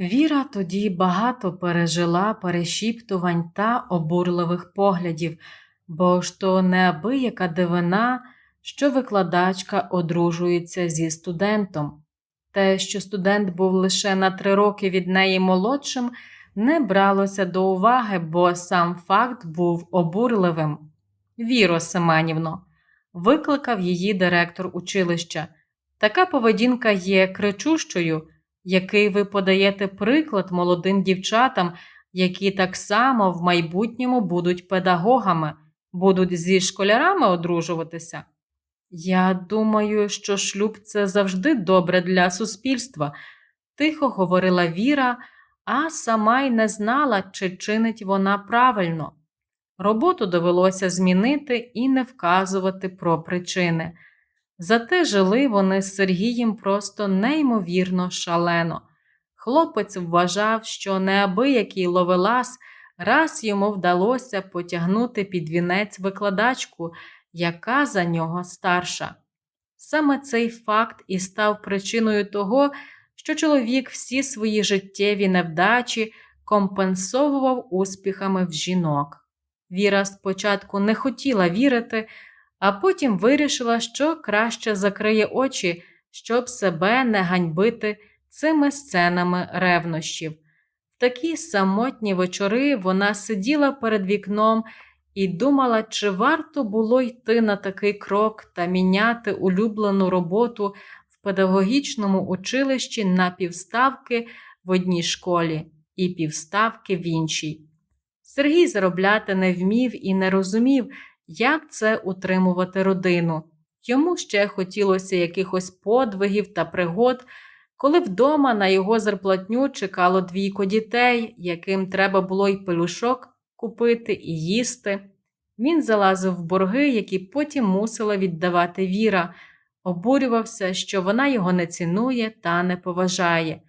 Віра тоді багато пережила перешіптувань та обурливих поглядів, бо ж то неабияка дивина, що викладачка одружується зі студентом. Те, що студент був лише на три роки від неї молодшим, не бралося до уваги, бо сам факт був обурливим. Віро Семенівно, викликав її директор училища. Така поведінка є кричущою, який ви подаєте приклад молодим дівчатам, які так само в майбутньому будуть педагогами, будуть зі школярами одружуватися. Я думаю, що шлюб це завжди добре для суспільства, тихо говорила Віра, а сама й не знала, чи чинить вона правильно. Роботу довелося змінити і не вказувати про причини. Зате жили вони з Сергієм просто неймовірно шалено. Хлопець вважав, що неабиякий ловелас раз йому вдалося потягнути під вінець викладачку, яка за нього старша. Саме цей факт і став причиною того, що чоловік всі свої життєві невдачі компенсовував успіхами в жінок. Віра спочатку не хотіла вірити, а потім вирішила, що краще закриє очі, щоб себе не ганьбити цими сценами ревнощів. В такі самотні вечори вона сиділа перед вікном і думала, чи варто було йти на такий крок та міняти улюблену роботу в педагогічному училищі на півставки в одній школі і півставки в іншій. Сергій заробляти не вмів і не розумів, як це утримувати родину. Йому ще хотілося якихось подвигів та пригод, коли вдома на його зарплатню чекало двійко дітей, яким треба було й пелюшок купити і їсти. Він залазив в борги, які потім мусила віддавати Віра, обурювався, що вона його не цінує та не поважає.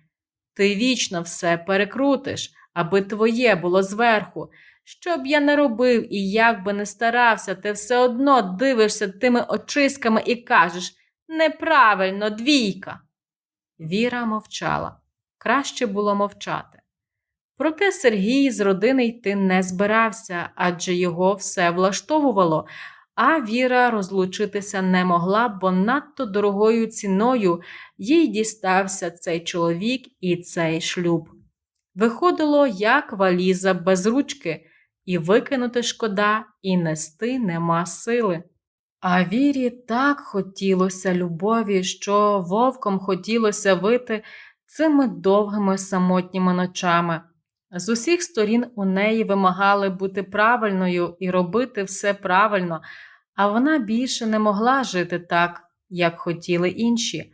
Ти вічно все перекрутиш, аби твоє було зверху. Що б я не робив і як би не старався, ти все одно дивишся тими очисками і кажеш неправильно, двійка. Віра мовчала. Краще було мовчати. Проте Сергій з родини йти не збирався, адже його все влаштовувало, а Віра розлучитися не могла, бо надто дорогою ціною їй дістався цей чоловік і цей шлюб. Виходило, як валіза без ручки, і викинути шкода, і нести нема сили. А вірі так хотілося любові, що вовком хотілося вити цими довгими самотніми ночами. З усіх сторін у неї вимагали бути правильною і робити все правильно, а вона більше не могла жити так, як хотіли інші.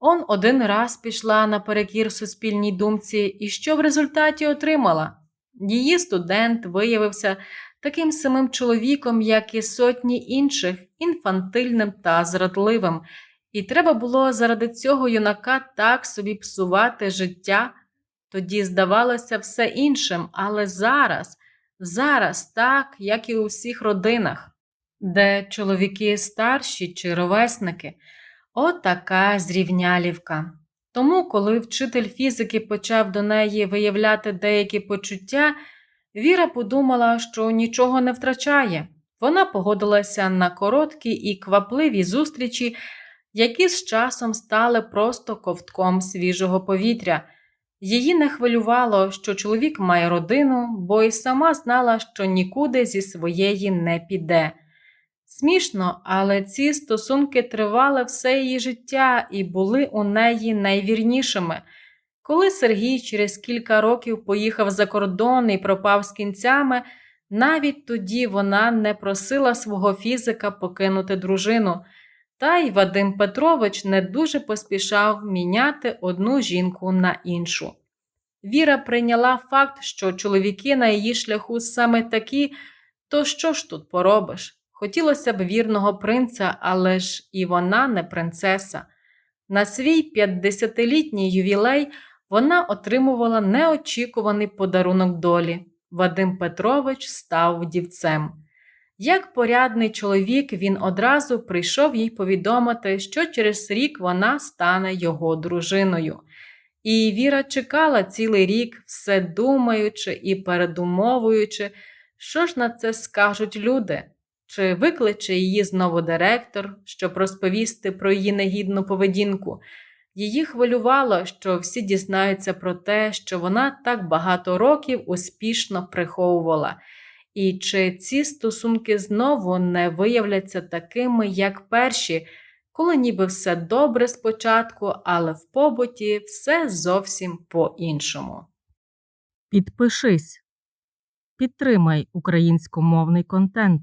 Он один раз пішла наперекір суспільній думці, і що в результаті отримала? Її студент виявився таким самим чоловіком, як і сотні інших, інфантильним та зрадливим, і треба було заради цього юнака так собі псувати життя. Тоді здавалося все іншим, але зараз, зараз так, як і у всіх родинах, де чоловіки старші чи ровесники, отака зрівнялівка. Тому, коли вчитель фізики почав до неї виявляти деякі почуття, Віра подумала, що нічого не втрачає. Вона погодилася на короткі і квапливі зустрічі, які з часом стали просто ковтком свіжого повітря. Її не хвилювало, що чоловік має родину, бо й сама знала, що нікуди зі своєї не піде. Смішно, але ці стосунки тривали все її життя і були у неї найвірнішими. Коли Сергій через кілька років поїхав за кордон і пропав з кінцями, навіть тоді вона не просила свого фізика покинути дружину, та й Вадим Петрович не дуже поспішав міняти одну жінку на іншу. Віра прийняла факт, що чоловіки на її шляху саме такі, то що ж тут поробиш? Хотілося б вірного принца, але ж і вона не принцеса. На свій 50-літній ювілей вона отримувала неочікуваний подарунок долі. Вадим Петрович став вдівцем. Як порядний чоловік, він одразу прийшов їй повідомити, що через рік вона стане його дружиною. І Віра чекала цілий рік, все думаючи і передумовуючи, що ж на це скажуть люди, чи викличе її знову директор, щоб розповісти про її негідну поведінку. Її хвилювало, що всі дізнаються про те, що вона так багато років успішно приховувала, і чи ці стосунки знову не виявляться такими, як перші, коли ніби все добре спочатку, але в побуті все зовсім по-іншому. Підпишись. Підтримай українськомовний контент.